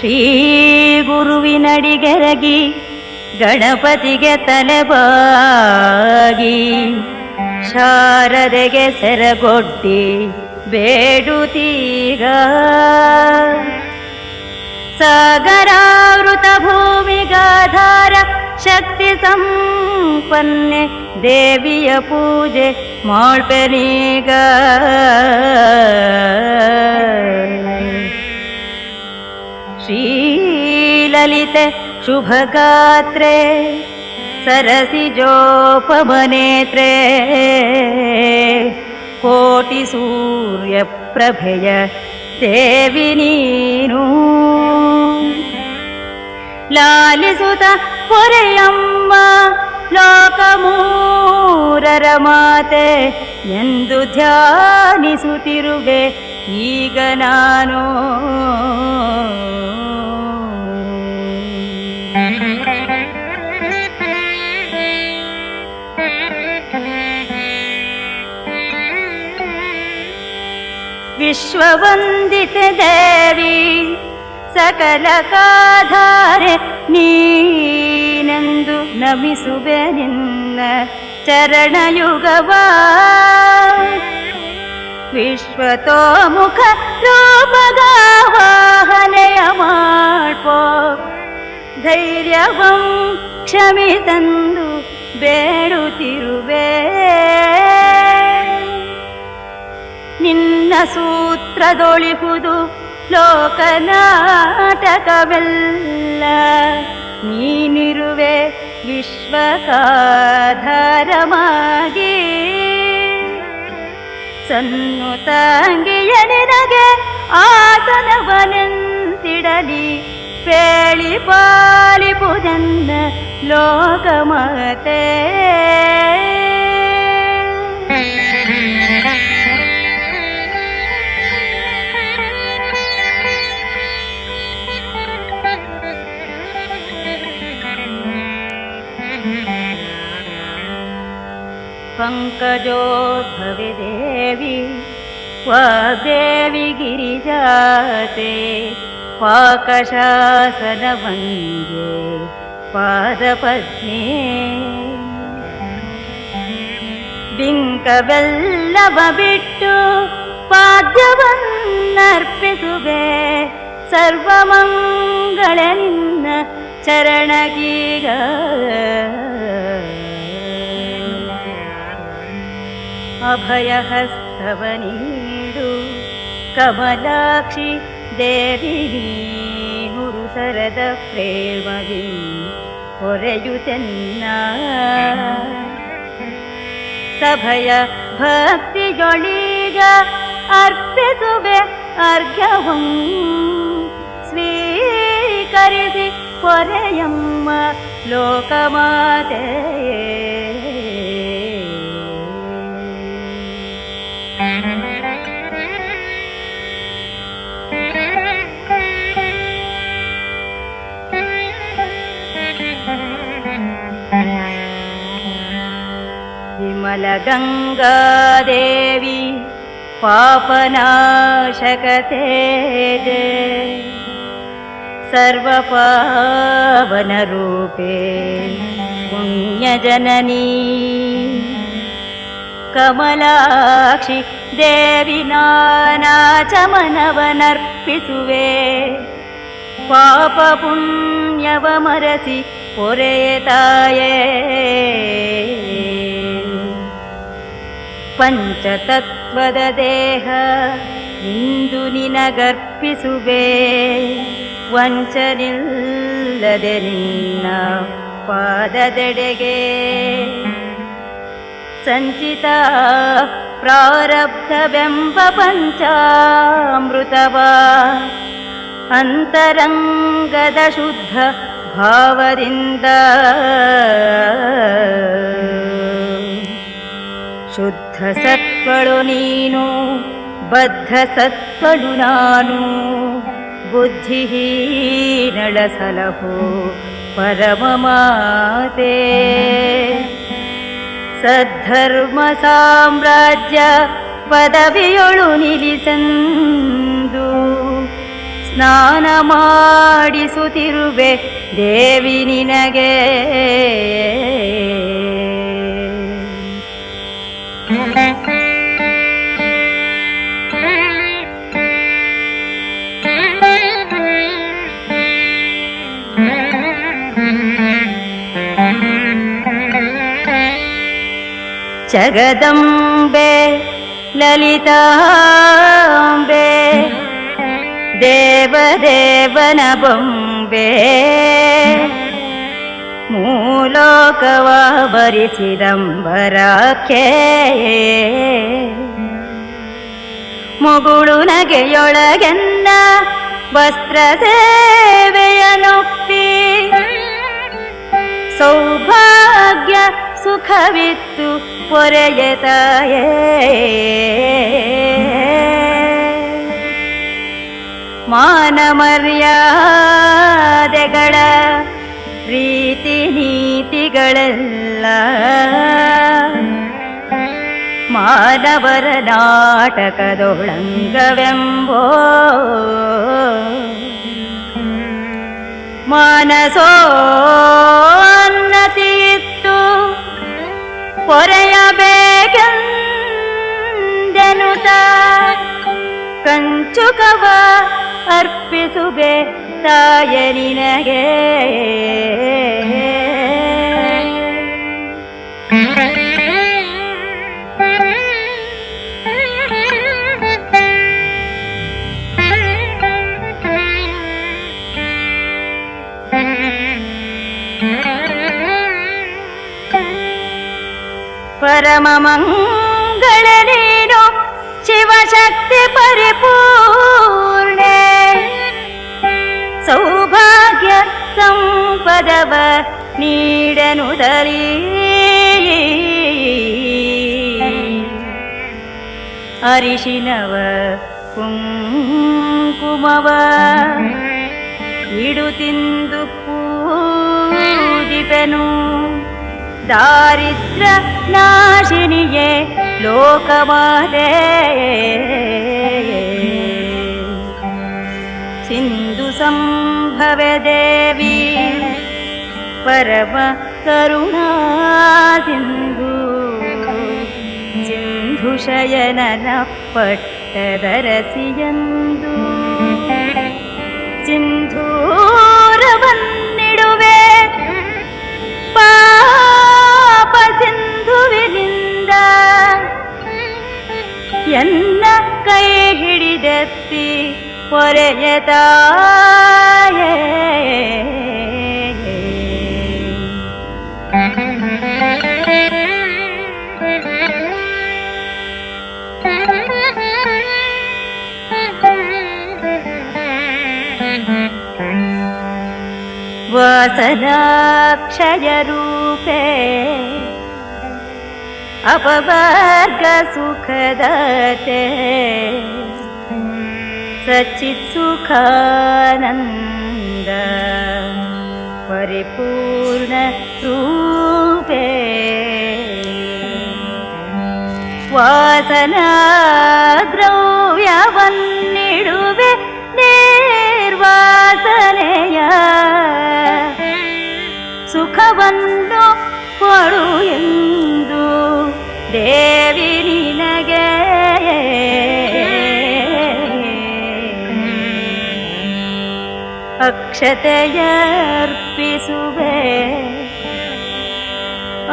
ಶ್ರೀ ಗುರುವಿನಡಿಗೆರಗಿ ಗಣಪತಿಗೆ ತಲೆಬಾಗಿ ಶಾರದೆಗೆ ಸೆರಗೊಡ್ಡಿ ಬೇಡುತ್ತೀಗ. ಸಾಗರಾವೃತ ಭೂಮಿಗಾಧಾರ ಶಕ್ತಿ ಸಂಪನ್ನೆ ದೇವಿಯ ಪೂಜೆ ಮಾಡ್ಪೆನೀಗ ಶ್ರೀಲಲಿತೆ ಶುಭಗಾತ್ರೆ ಸರಸಿಜೋಪಮನೇತ್ರೆ ಕೋಟಿ ಸೂರ್ಯ ಪ್ರಭೆಯ ದೇವಿ ನೀನು. ಲಾಲಿಸುತ್ತ ಪೊರೆಯಮ್ಮ, ಲೋಕಮೂರರ ಮಾತೆ, ಎಂದು ಧ್ಯಾನಿಸುತ್ತಿರುವೆ ಈಗ ನಾನು. ವಿಶ್ವವಂದಿತ ದೇವಿ, ಸಕಲ ಕಾಧಾರೆ ನೀನೆಂದು ನಮಿಸುವೆ ನಿನ್ನ ಚರಣಯುಗವ ವಿಶ್ವತೋಮುಖ ರೂಪದ ವಾಹನೆಯ ಮಾಡ್ಪೋ ಧೈರ್ಯವಂ ಕ್ಷಮಿತಂದು ಬೇಡುತ್ತಿರುವೆ. ಸೂತ್ರದೊಳಿಹುದು ಲೋಕನಾಟಕವೆಲ್ಲ. ನೀನಿರುವೆ ವಿಶ್ವಕಾಧಾರಮಾಗಿ ಸನ್ನುತಾಂಗಿಯ ನಿನಗೆ ಆಸನವನೆಂತಿಡಲಿ. ಪೇಳಿ ಪಾಲಿಪುದನ್ನ ಲೋಕಮತೆ. ಪಂಕಜೋದ್ಭವೆ ದೇವಿ ವಾಗ್ದೇವಿ ಗಿರಿಜಾತೆ ಪಾಕಶಾಸನ ವಂದ್ಯೆ ಪಾದಪದ್ಮೇ ಬಿಂಕವೆಲ್ಲವ ಬಿಟ್ಟು ಪಾದ್ಯವನ್ನರ್ಪಿಸುವೆ ಸರ್ವಮಂಗಳ ನಿನ್ನ ಚರಣಗೀಗ ಅಭಯಹಸ್ತವ ನೀಡು ಕಮಲಾಕ್ಷಿ ದೇವಿ ನೀರು ಸರದ ಪ್ರೇಮದಿ ಹೊರೆಯುತೆನ್ನ ಸಭಯ ಭಕ್ತಿಯೊಳೀಗ ಅರ್ಪಿಸುವೆ ಅರ್ಘ್ಯವಂ ಸ್ವೀಕರಿಸಿ ಪೊರೆಯಮ್ಮ ಲೋಕಮಾತೆ கங்காதேவி பாபநாசகதே सर्वपावनरूपे पुण्यजननी कमलाक्षि देवि नानाचमनवनर्पिसुवे पापपुण्यवमरसि पुरेताये ಪಂಚತತ್ವದ ದೇಹ ಇಂದು ನಿನಗರ್ಪಿಸುವೆ. ವಂಚನಿಲ್ಲದೆ ನಿನ್ನ ಪಾದದೆಡೆಗೆ. ಸಂಚಿತ ಪ್ರಾರಬ್ಧವೆಂಬ ಪಂಚಾಮೃತವ ಅಂತರಂಗದ ಶುದ್ಧ ಭಾವದಿಂದ. ಸತ್ವಳು ನೀನು ಬದ್ಧ ಸತ್ವಳು ನಾನು. ಬುದ್ಧಿಹೀನಳ ಸಲಹು ಪರಮ ಮಾತೆ. ಸದ್ಧರ್ಮ ಸಾಮ್ರಾಜ್ಯ ಪದವಿಯೊಳು ನಿಲ್ಲಿಸಂದು ಸ್ನಾನ ಮಾಡಿಸುತ್ತಿರುವೆ ದೇವಿ ನಿನಗೆ. ಜಗದಂಬೆ ಲಲಿತಾಂಬೆ ದೇವದೇವನ ಬೊಂಬೆ. ಮೂಲೋಕವ ಭರಿಸಿದಂಬರಕ್ಕೆ ಮುಗುಳು ನಗೆಯೊಳಗೆನ್ನ ವಸ್ತ್ರ ಸೇವೆಯನೊಪ್ಪಿ ಸೌಭಾಗ್ಯ ಸುಖವಿತ್ತು ಪೊರೆಯತಾಯೇ ಮಾನ ಮರ್ಯಾದೆಗಳ ರೀತಿ ನೀತಿಗಳೆಲ್ಲ ಮಾನವರ ನಾಟಕದೊಳಂಗವೆಂಬೋ ಮಾನಸೋನ್ನತಿಯಿತ್ತು ಪೊರೆಯಬೇಕೆಂದೆನುತ ಕಂಚುಕವ ಅರ್ಪಿಸುವೆ ತಾಯ ಪರಮ ಮಂಗಳ ನೀನು ಶಿವಶಕ್ತಿ ಪರಿಪೂರ್ಣೆ. ಸೌಭಾಗ್ಯ ಸಂಪದವ ನೀಡನುದರಿ ಅರಿಶಿನವ ಕುಂಕುಮವ ಇಡು ತಿಂದು ಪೂಜಿಪೆನು दारिद्र्य नाशिनिये लोकमादे सिन्धुसम्भवे देवी परम करुणा सिन्धु सिन्धुशयनन पट्टदरसियन्दु सिन्धू ಸಿಂಧುವಿನಿಂದ ಎನ್ನ ಕೈ ಹಿಡಿದೆತ್ತಿ ಪೊರೆಯತಾಯೇ ವಾಸನಾಕ್ಷಯ ರೂಪೇ अपवर्गसुखदते सच्चित्सुखानन्द परिपूर्णरूपे वासनाद्रव्यवन्निडुवे निर्वासनय सुखवन्नु ಕೊಡು ದೇವಿ ನಿನಗೆ ಅಕ್ಷತೆಯರ್ಪಿಸುವೆ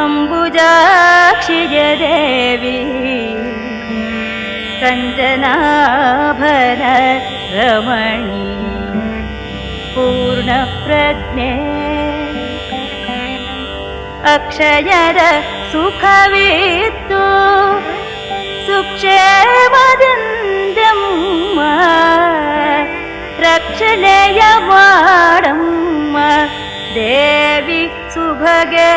ಅಂಬುಜಾಕ್ಷಿಯ ದೇವಿ ಕಂಜನಾಭರ ರಮಣಿ ಪೂರ್ಣ ಪ್ರಜ್ಞೆ सुखवि तु रक्षणयवाडं देवि सुभगे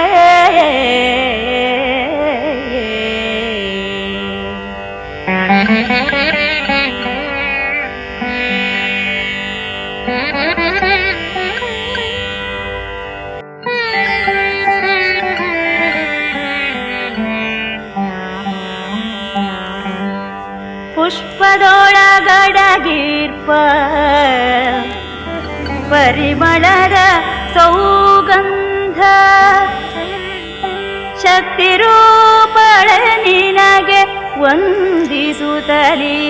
ಪುಷ್ಪದೊಳಗಡಗೀರ್ಪ. ಪರಿಮಳದ ಸೌಗಂಧ. ಶಕ್ತಿ ರೂಪಳ ನಿನಗೆ ವಂದಿಸುತ್ತಲೀ.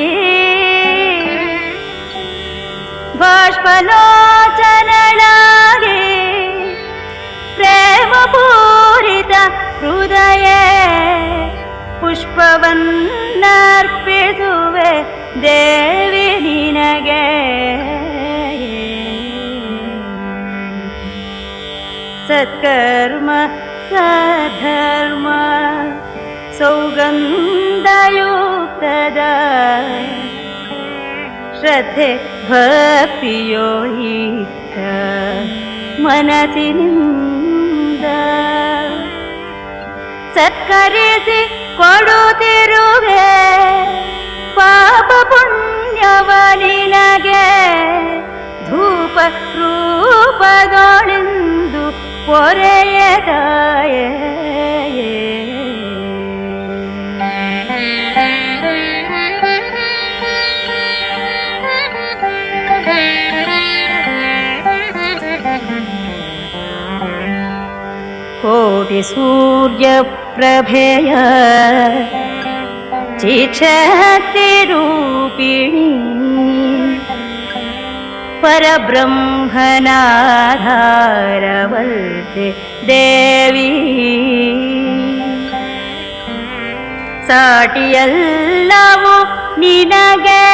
ಬಾಷ್ಪಲೋಚನಳಾಗಿ ಪ್ರೇಮ ಪೂರಿತ ಹೃದಯ. ಪುಷ್ಪವನ್ನರ್ಪಿಸುವೆ ದೇವಿ ನಿನಗೆ ಸತ್ಕರ್ಮ ಸಧರ್ಮ ಸೌಗಂಧಯುಕ್ತದ ಶ್ರದ್ಧೆ ಭಕ್ತಿಯೋಯಿತ ಮನಸ್ಸಿನಿಂದ ಸತ್ಕರಿಸಿ ಕೊಡುತ್ತಿರುವೆ ಪಾಪ ಪುಣ್ಯವ ನಿನಗೆ ಧೂಪ ರೂಪದೊಳಿಂದು ಪೊರೆಯದಾಯೇ ಕೋಟಿ ಸೂರ್ಯ ಪ್ರಭೆಯ ಚಿಕ್ಷಕ್ತಿ ರೂಪಿಣಿ ಪರಬ್ರಹ್ಮನಾಧಾರವಲ್ತೆ ದೇವಿ. ಸಾಟಿಯಲ್ಲವು ನಿನಗೆ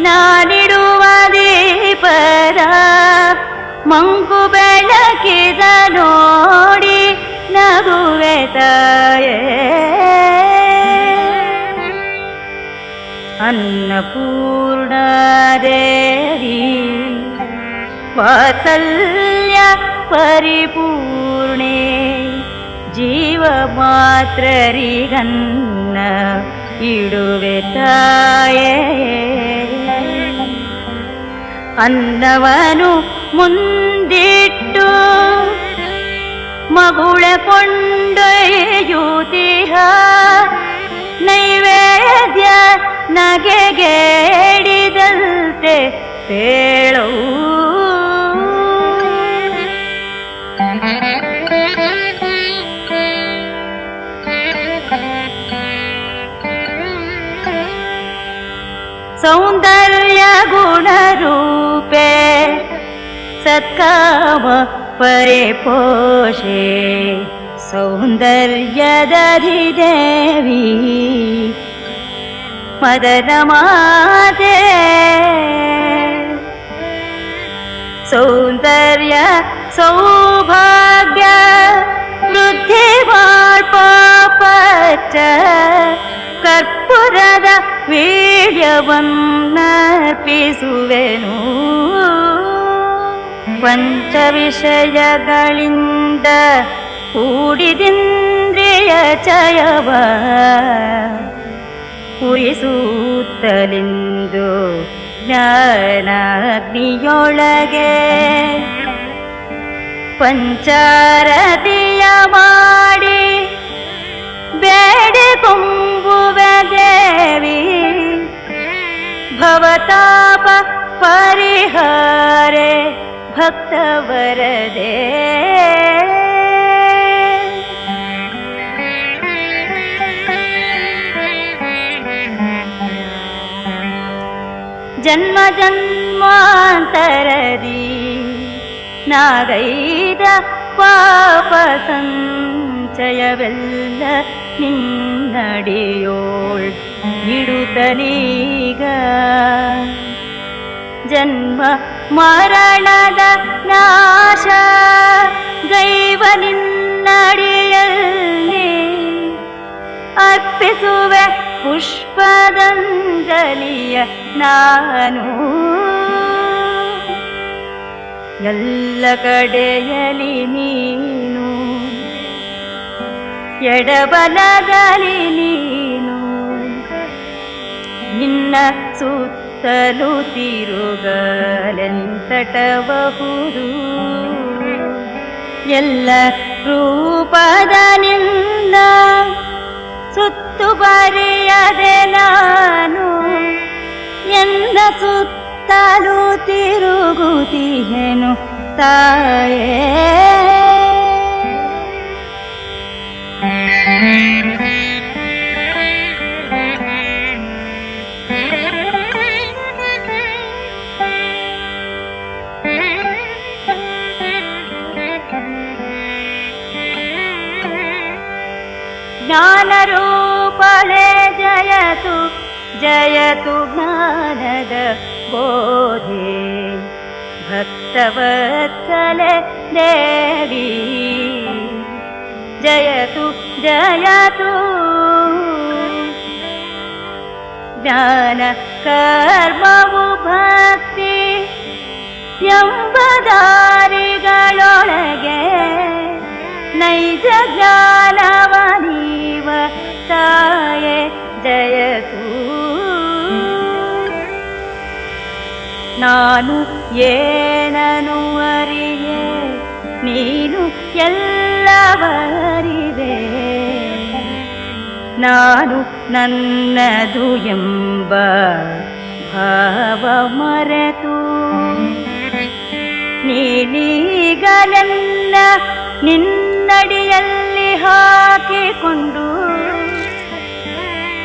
ನಾನಿಡುವ ದೀಪದ ಮಂಕು ಬೆಳಕಿದ ನೋಡಿ നബുവേ തായേ अन्नपूर्णादेवी वात्सल्य परिपूर्णे जीवमात्ररिगन्न इडुवेताये अन्नवनु मुन्दिट्ट ಮಗುಳ ಕೊಂಡೊಯ್ಯುತಿಹ ನೈವೇದ್ಯ ನಗೆಗೇಡಿದಂತೆ ಹೇಳೂ. ಸೌಂದರ್ಯ ಗುಣರೂಪೇ ಸತ್ಕಾಮ अपरे पोषे सौन्दर्यदधिदेवी मदनमाते सौन्दर्य सौभाग्य वृद्धिवाळ्पापच कर्पुरद वीर्यवन्नर्पिसुवेनु ಪಂಚ ವಿಷಯಗಳಿಂದ ಕೂಡಿದಿಂದ್ರಿಯ ಚಯವ ಉರಿಸೂತ್ತಲಿಂದು ಜ್ಞಾನಾಗ್ನಿಯೊಳಗೆ ಪಂಚಾರತಿಯ ಮಾಡಿ ಬೇಡೆ ದೇವಿ ಭವತಾಪ ಪರಿಹಾರೆ. ಭಕ್ತವರದೆ ಜನ್ಮ ಜನ್ಮಾಂತರದಿ ನಾಗೈದ ಪಾಪ ಸಂಚಯವೆಲ್ಲ ನಿನ್ನಡಿಯೋಳ್ ಇಡುತ್ತನೀಗ ಜನ್ಮ ಮರಣದ ನಾಶ ಗೈವ ನಿನ್ನಡಿಯಲ್ಲಿ. ಅರ್ಪಿಸುವೆ ಪುಷ್ಪದಂಜಲಿಯ ನಾನು. ಎಲ್ಲ ಕಡೆಯಲಿ ನೀನು ಎಡಬಲದಲ್ಲಿ ನೀನು. ನಿನ್ನ ಸುತ್ತಲೂ ತಿರುಗಲೆಂತಟಬಹುದು ಎಲ್ಲ ರೂಪದ ನಿನ್ನ ಸುತ್ತು ಬರೆಯದೆ ನಾನು ಎನ್ನ ಸುತ್ತಲೂ ತಿರುಗುತ್ತೀ ತಾಯೇ. ಜ್ಞಾನರೂಪಳೆ ಜಯತು ಜಯತು ಜ್ಞಾನದ ಬೋಧೆ ಭಕ್ತವತ್ಸಲೆ ದೇವಿ ಜಯತು ಜಯತು ಜ್ಞಾನ ಕರ್ಮವು ಭಕ್ತಿ ಎಂಬದಾರಿಗಳೊಳಗೆ ನೈಜ ಜ್ಞಾನವ ನೀವ ತಾಯೆ ಜಯತು ನಾನು ಏನನು ಅರಿಯೆ, ನೀನು ಎಲ್ಲವರಿವೆ ನಾನು ನನ್ನದು ಎಂಬ ಭಾವ ಮರೆತು. ನೀನೀಗಲೆಲ್ಲ ನಿನ್ನಡಿಯಲ್ಲಿ ಹಾಕಿಕೊಂಡು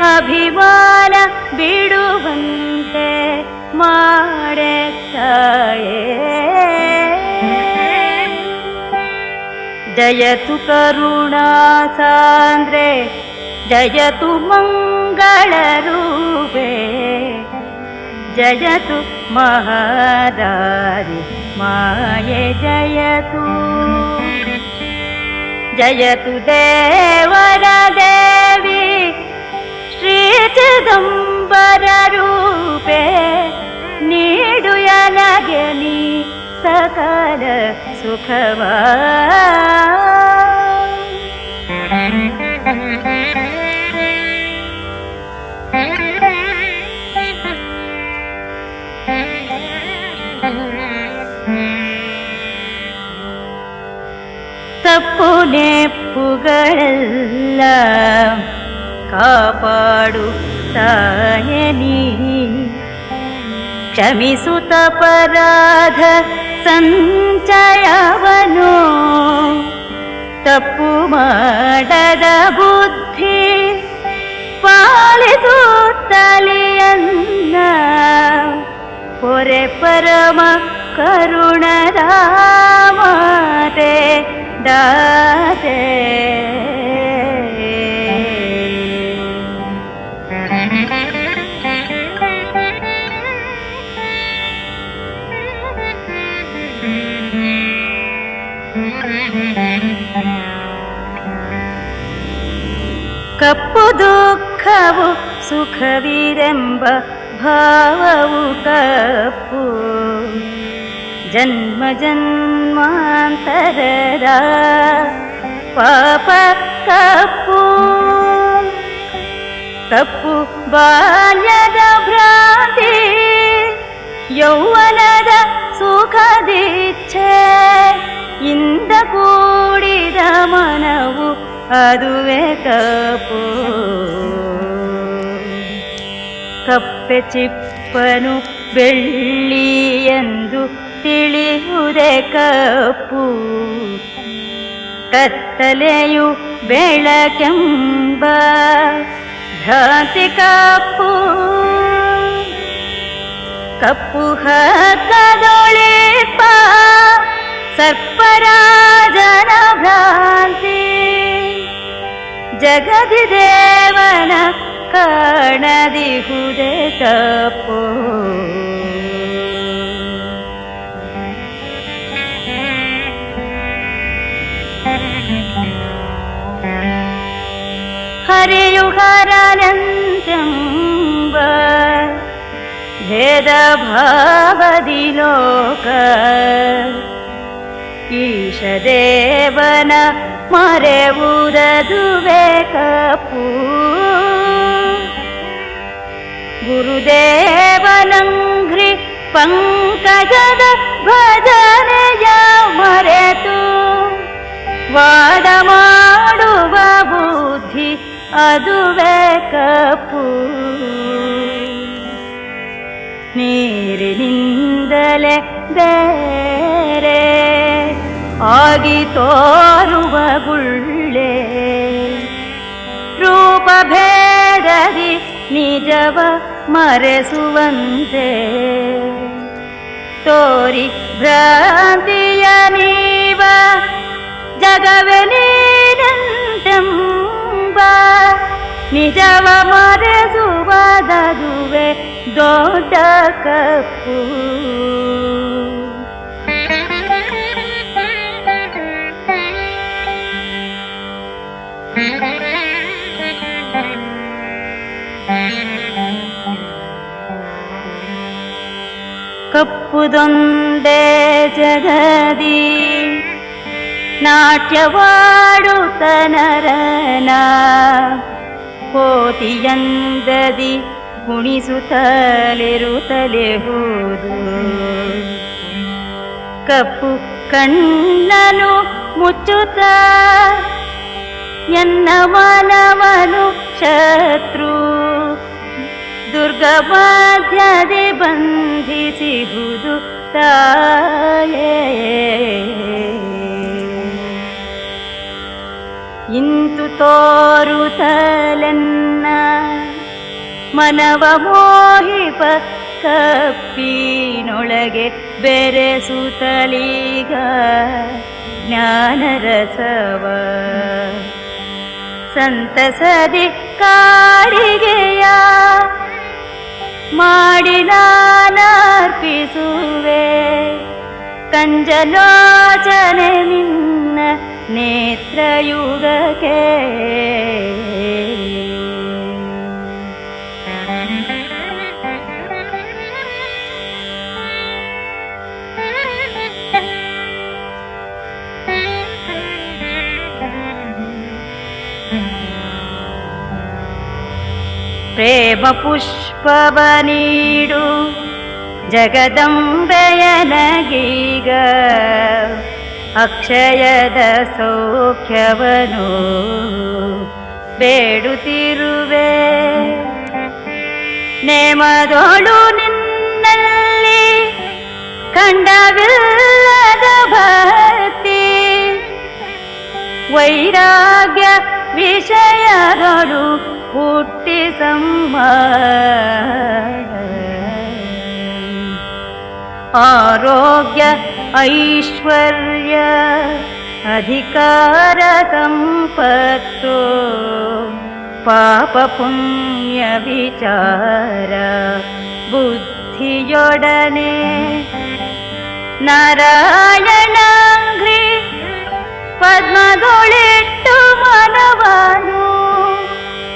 ಅಭಿಮಾನ ಬಿಡುವಂತೆ ಮಾಡೆ ತಾಯೇ ಜಯತು ಕರುಣಾ ಸಾಂದ್ರೆ, ಜಯತು ಮಂಗಳರೂಪೇ ಜಯತು ಮಹಾದಾರಿ, ಮಾಯೆ ಜಯತು. जयतु देवरदेवी श्रीचिदम्बररूपे नीडुयनगनि सकल सुखवा। ನೆಪ್ಪುಗಳೆಲ್ಲ ಕಾಪಾಡು ತಾಯೆ ನೀ. ಕ್ಷಮಿಸುತ್ತ ಪರಾಧ ಸಂಚಯವನು. ತಪ್ಪು ಮಾಡದ ಬುದ್ಧಿ ಪಾಲಿಸುತ್ತಲಿಯನ್ನ ಪೊರೆ ಪರಮ ಕರುಣದ ಮಾತೆ ದಾತೆ ಕಪ್ಪು ದುಃಖವು ಸುಖವಿರೆಂಬ ಭಾವವು ಕಪ್ಪು ಜನ್ಮ ಜನ್ಮಾಂತರದ ಪಾಪ ಕಪ್ಪು ಕಪ್ಪು ಬಾಲ್ಯದ ಭ್ರಾಂತಿ, ಯೌವನದ ಸುಖದಿಚ್ಛೆ ಇಂದ ಕೂಡಿದ ಮನವು ಅದುವೆ ಕಪ್ಪು ಕಪ್ಪೆ ಚಿಪ್ಪನು ಬೆಳ್ಳಿ ಎಂದು ತಿಳಿಯುವುದೇ ಕಪ್ಪು. ಕತ್ತಲೆಯು ಬೆಳಕೆಂಬ ಭ್ರಾಂತಿ ಕಪ್ಪು. ಕಪ್ಪು ಹಕ್ಕದೊಳಿಪ ಸರ್ಪರಾಜನ ಭ್ರಾಂತಿ. ಜಗದಿ ದೇವನ ಕಾಣದಿಹುದೆ ಕಪ್ಪು. ಹರಿಯು ಹರನಂತೆಂಬ ಭೇದ ಭಾವದಿ ಲೋಕ ಈಶ ದೇವನ ಮರೆವುದದುವೆ ಕಪ್ಪು ಗುರುದೇವನಂಗ್ರಿ ಪಂಕಜದ ಭಜನೆಯ ಮರೆತು ವಾದ ಮಾಡುವ ಬುದ್ಧಿ ಅದುವೆ ಕಪ್ಪು ನೀರಿನಿಂದಲೇ ದೇಹ ಬೇರೆ ಆಗಿ ತೋರುವ ಗುಳ್ಳೆ ರೂಪ ಭೇದದಿ ನಿಜವ ಮರೆಸುವಂತೆ ತೋರಿ ಭ್ರಾಂತಿಯ ನೀವ ಜಗವೇ ನೀನಂತೆಂಬ ನಿಜವ ಮರೆಸುವುದದುವೆ ದೊಡ್ಡ ಕಪ್ಪು ಕಪ್ಪುದೊಂದೇ ಜಗದಿ ನಾಟ್ಯವಾಡುತ್ತ ನರನ ಕುಣಿಸುತ್ತಲಿರುತ್ತಲೇ ಹೋದು ಕಪ್ಪು ಕಣ್ಣನು ಮುಚ್ಚುತ್ತ ಎನ್ನ ಮನವನು ಶತ್ರು. ದುರ್ಗ ಮಧ್ಯದೆ ಬಂಧಿಸಿಹುದು ತಾಯೇ. ಇಂತು ತೋರುತ್ತಲೆನ್ನ ಮನವ ಮೋಹಿಪ ಕಪ್ಪಿನೊಳಗೆ ಬೆರೆಸುತ್ತಲೀಗ ಜ್ಞಾನರಸವ. ಸಂತಸದಿ ಕಾಡಿಗೆಯ ಮಾಡಿ ನಾನರ್ಪಿಸುವೆ ಕಂಜಲೋಚನೆ ನಿನ್ನ നേത്രയുഗകേ प्रेमपुष्पवनीडु जगदम्बयनगीग ಅಕ್ಷಯದ ಸೌಖ್ಯವನು. ಬೇಡುತ್ತಿರುವೆ. ನೇಮದೋಳು ನಿನ್ನಲ್ಲಿ ಕಂಡವಿಲ್ಲದ ಭಕ್ತಿ. ವೈರಾಗ್ಯ ವಿಷಯಗಳು ಹುಟ್ಟಿ ಸಂಭ ಆರೋಗ್ಯ ಐಶ್ವರ್ಯ ಅಧಿಕಾರ ಸಂಪತ್ತು ಪಾಪ ಪುಣ್ಯ ವಿಚಾರ ಬುದ್ಧಿಯೊಡನೆ ನಾರಾಯಣಾಂಗ್ರಿ ಪದ್ಮದೊಳಿಟ್ಟು ಮನವನು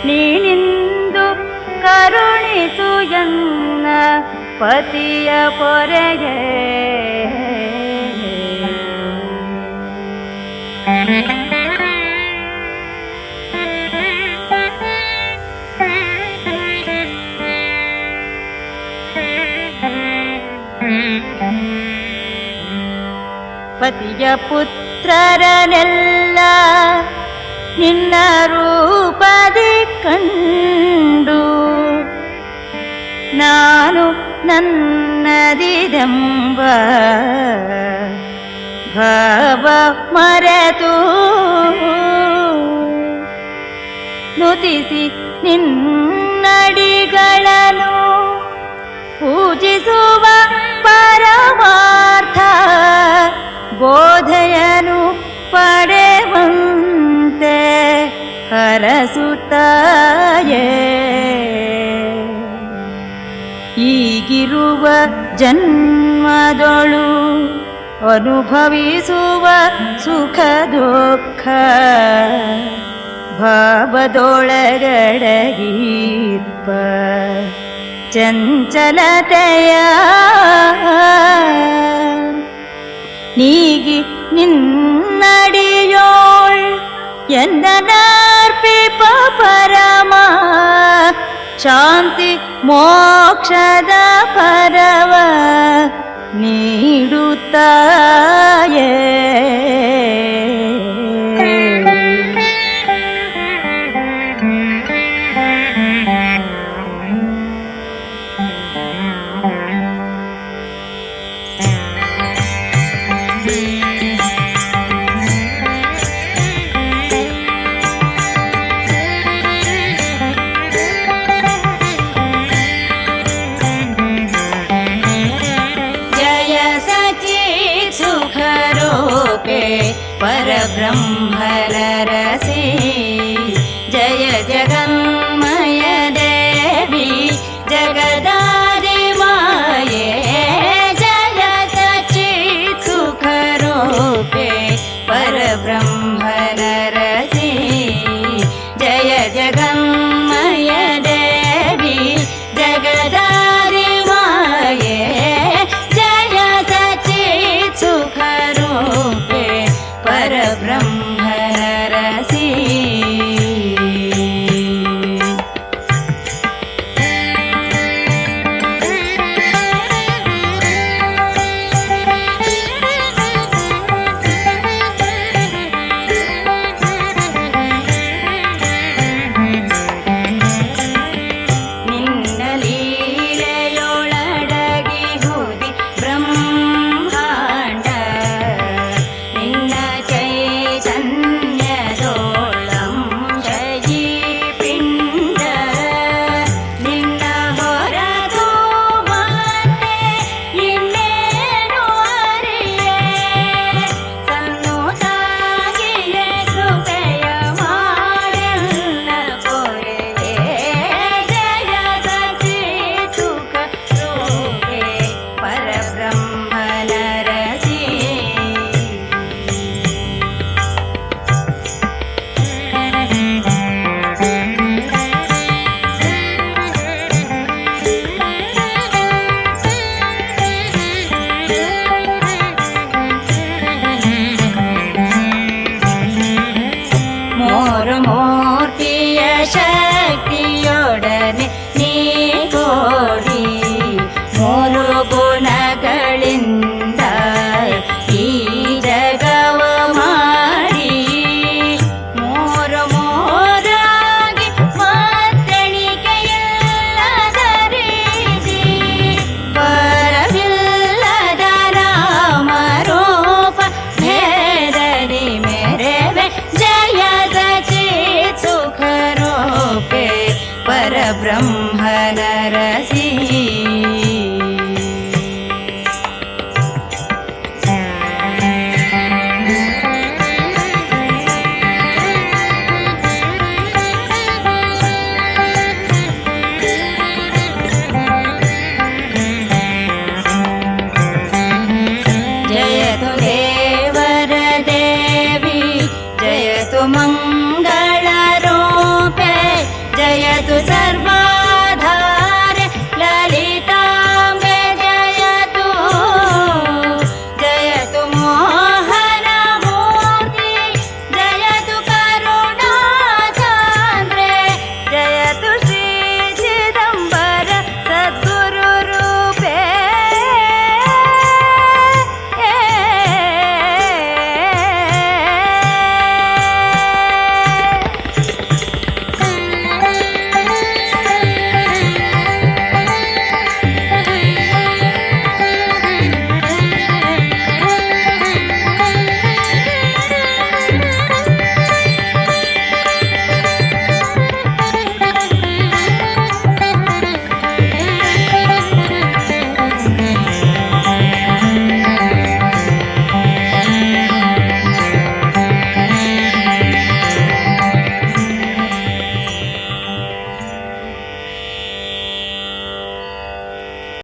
ನೀನಿಂದು ಕರುಣಿಸು ಎನ್ನ ಪತಿಯ ಪೊರೆಗೆ ಪತಿಯ ಪುತ್ರರನೆಲ್ಲ ನಿನ್ನ ರೂಪದಿ ಕಂಡು ನಾನು ನನ್ನದಿದೆಂಬ ಭಾವ ಮರೆತು ನುತಿಸಿ ನಿನ್ನಡಿಗಳನ್ನು ಪೂಜಿಸುವ ಪರಮಾರ್ಥ ಬೋಧೆಯನು ಪಡೆವಂತೆ ಹರಸುತ್ತಾಯೇ. ಈಗಿರುವ ಜನ್ಮದೊಳು ಅನುಭವಿಸುವ ಸುಖ ದುಃಖ ಭಾವದೊಳಗಡಗೀರ್ಪ ಚಂಚಲತೆಯ ನೀಗಿ ನಿನ್ನಡಿಯೋಳ್ ಎಂದನರ್ಪಿಪ ಪರಮ ಶಾಂತಿ ಮೋಕ್ಷದ ಪರವ ನೀಡುತ್ತಾಯೇ